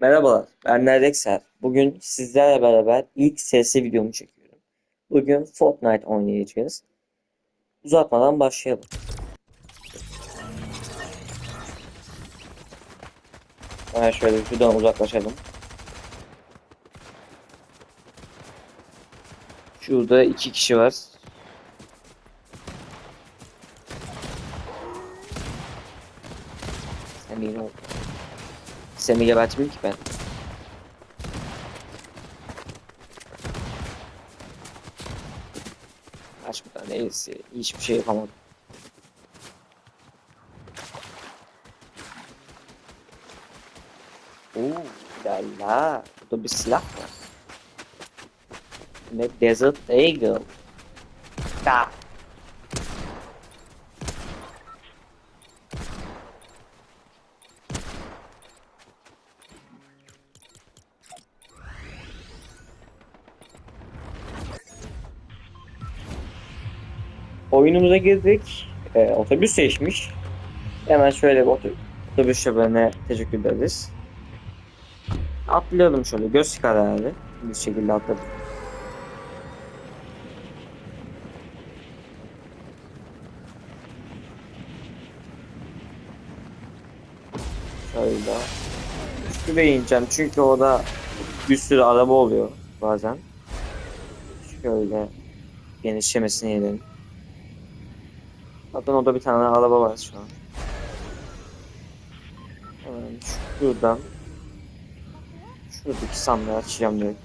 Merhabalar, ben Neredekser. Bugün sizlerle beraber ilk sesli videomu çekiyorum. Bugün Fortnite oynayacağız. Uzatmadan başlayalım. Hemen şöyle şuradan uzaklaşalım. Şurada iki kişi var. Semih'in oldu. Semih'i gebertmeyeyim ki ben. Kaç bir tane iyisi. Hiçbir şey yapamadım. Oo, lala. Burada bir silah var. Ne Desert Eagle. Da. Oyunumuza girdik. Ee, otobüs seçmiş. Hemen şöyle bir otobüs, şoförüne teşekkür ederiz. Atlayalım şöyle. Göz kararı. Bir şekilde atladık. Şöyle. Şuraya ineceğim çünkü orada bir sürü araba oluyor bazen. Şöyle genişlemesini edelim. Zaten orada bir tane araba var şu an. Hemen şuradan şuradaki sandığı açacağım direkt.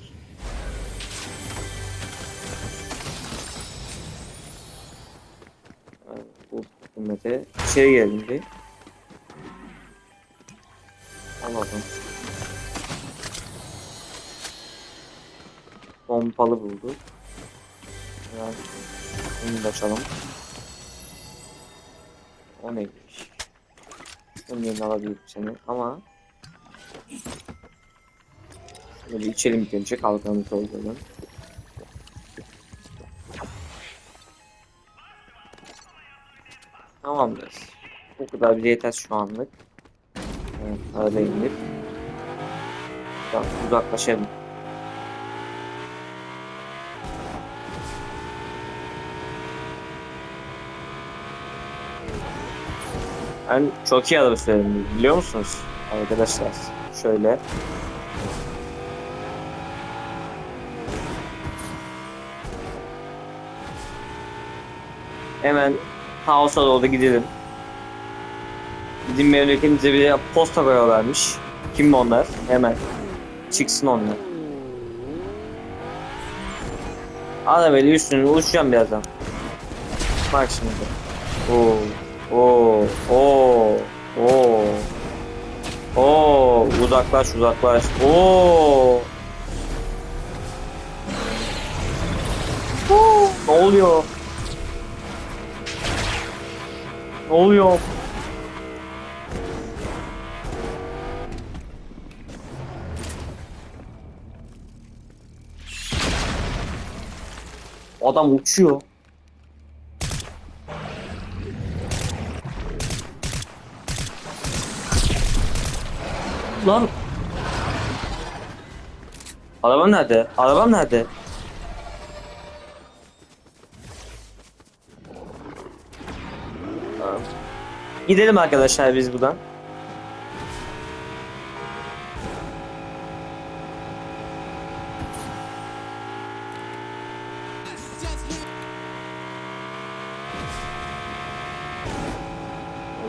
Bu hükümete içeri girelim bir. Anladım. Pompalı bulduk. Hemen bunu da açalım. O neymiş? Bunun alabilirim seni ama Böyle içelim ilk önce kalkanı dolduralım. Tamamdır. Bu kadar bir yeter şu anlık. Evet, arada inip uzaklaşalım. Ben çok iyi araba sürerim biliyor musunuz arkadaşlar? Şöyle. Hemen Kaos'a doğru gidelim. Bizim memleketimize bir de posta koyuyorlarmış. Kim onlar? Hemen. Çıksın onlar. Arabayla üstüne uçacağım birazdan. Bak şimdi. Oo. Oo. Oo. Oo. Oo. Uzaklaş uzaklaş. Oo. Oo. Ne oluyor? Ne oluyor? Adam uçuyor. Lan. Arabam nerede? Arabam nerede? Gidelim arkadaşlar biz buradan.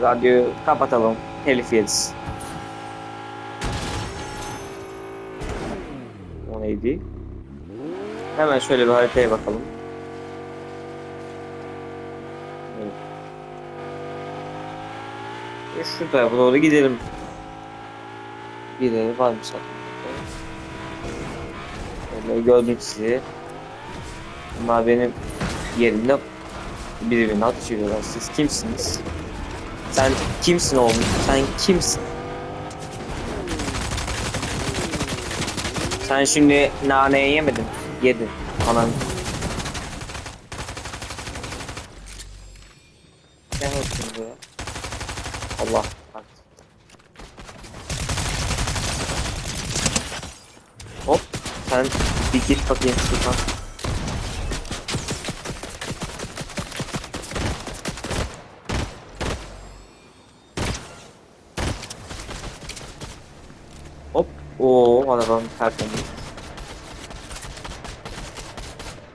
Radyoyu kapatalım. Telif yeriz. Neydi? Hemen şöyle bir haritaya bakalım. Evet. E şu tarafa doğru gidelim. Birileri var mı zaten? Böyle gördüm sizi. Bunlar benim yerimde birbirine atışıyorlar. Siz kimsiniz? Sen kimsin oğlum? Sen kimsin? Sen şimdi naneyi yemedin. Yedin. Anam. Sen oturdu. Allah. Hop. Sen bir git bakayım Sultan.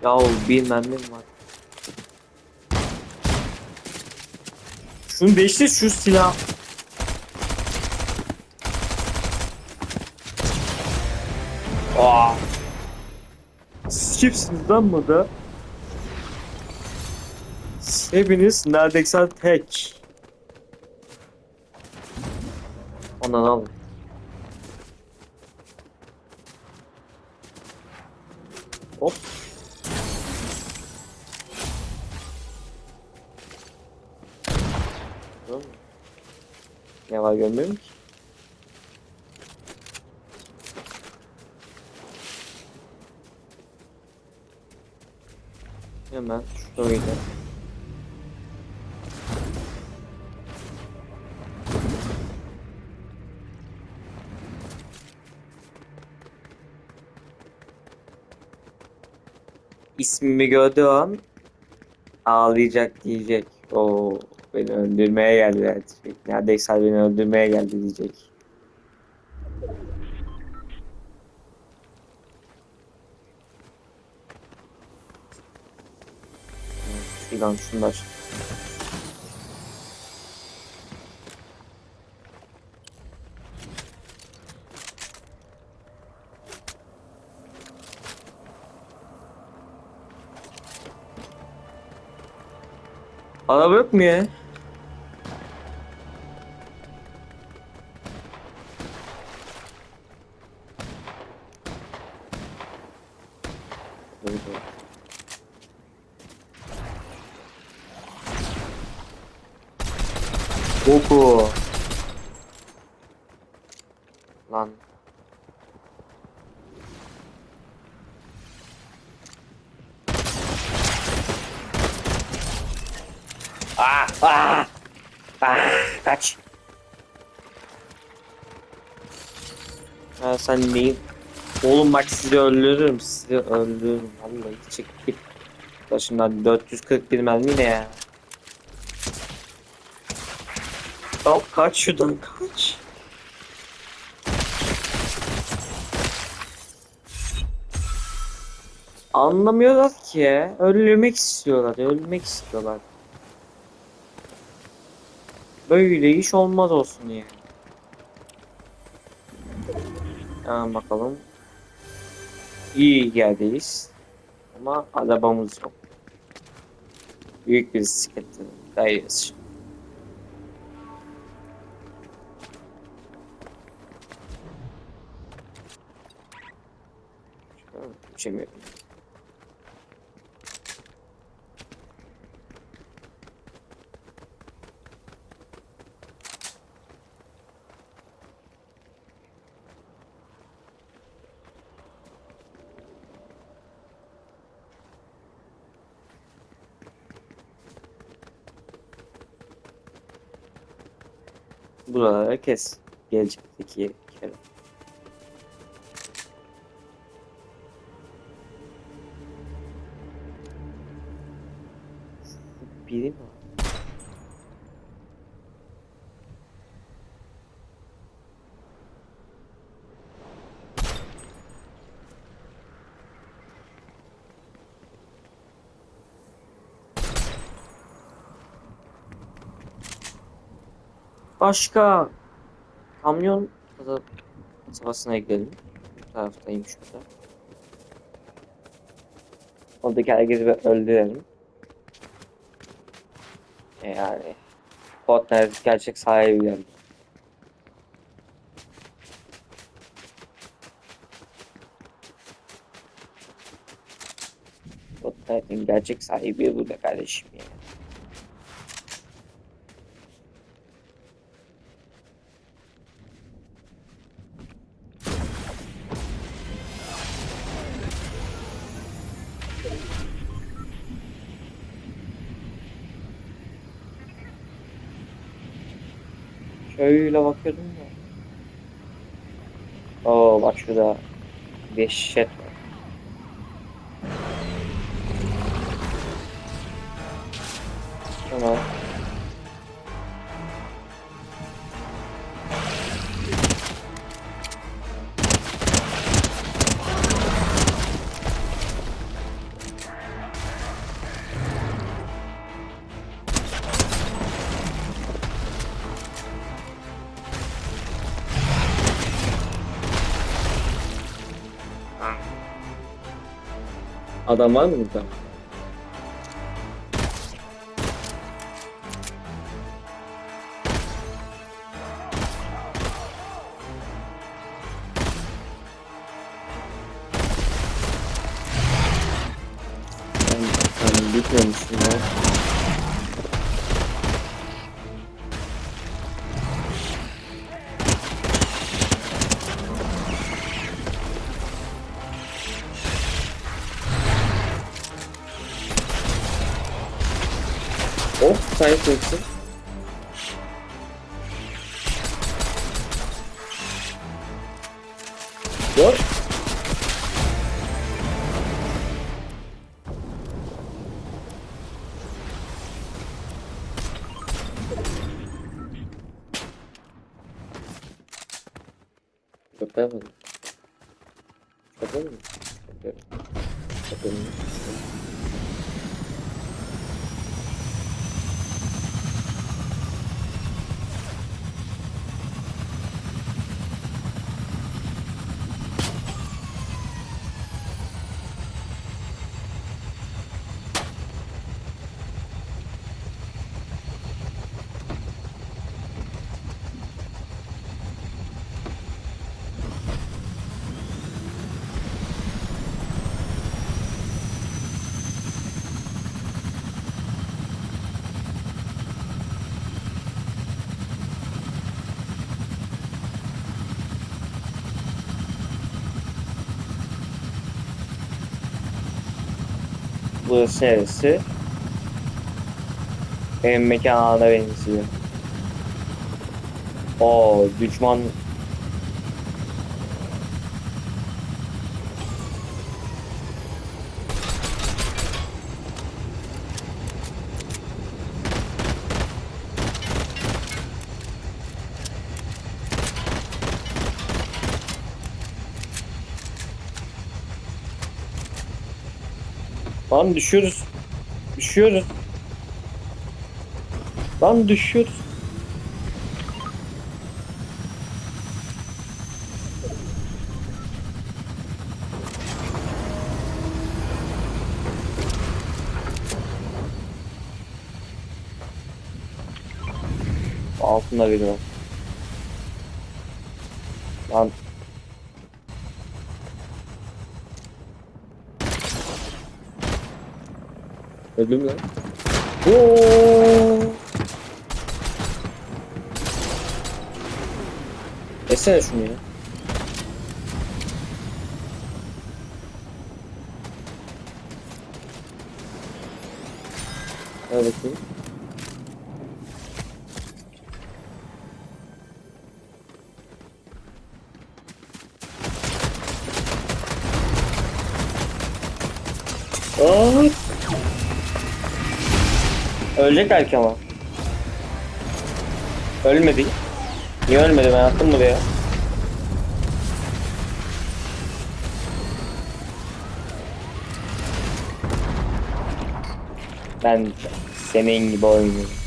Yahu bir mermim var. Şunu değiştir şu silah. Aa. Siz kimsiniz lan burada? Hepiniz neredeyse tek. Ondan al. Hop. Ne var görmüyor musun ki? Hemen şuraya gidelim. İsmimi gördüğü an ağlayacak diyecek. O beni öldürmeye geldi diyecek. Neredeyse beni öldürmeye geldi diyecek. Şuradan şunlar. Araba yok mu ya? Oku. Lan. Ah, ah, ah, kaç. Ha, sen neyin? Oğlum bak sizi öldürürüm, sizi öldürürüm. Vallahi çık git. Başımdan 441 mermi ne ya? Al kaç şuradan kaç. Anlamıyorlar ki. Ölmek istiyorlar, ölmek istiyorlar. Böyle iş olmaz olsun yani. Hemen bakalım. İyi yerdeyiz. Ama arabamız yok. Büyük bir sıkıntı. Dayız. Uçamıyorum. Buralara kes. Gelecekteki kere. Biri mi? Başka kamyon kasabasına gidelim. Bu taraftayım şurada. Oradaki herkesi bir öldürelim. E Yani Fortnite gerçek sahibiler. Fortnite'in gerçek sahibi burada kardeşim ya. Şöyle bakıyordum da. Oo bak şurada dehşet var. Adam var mı burada? Oh, sen çeksin. Dur. Kapayamadım. Kapayamadım. Kapayamadım. Burası neresi? Benim mekana benziyor. Oo, düşman Lan düşüyoruz. Düşüyoruz. Lan düşüyoruz. Altında var. Lan Öldüm lan. Oo. Etsene şunu ya. Hadi bakayım. Aa! Ölecek belki ama. Ölmedi. Niye ölmedi ben attım buraya. Ben senin gibi oynuyorum.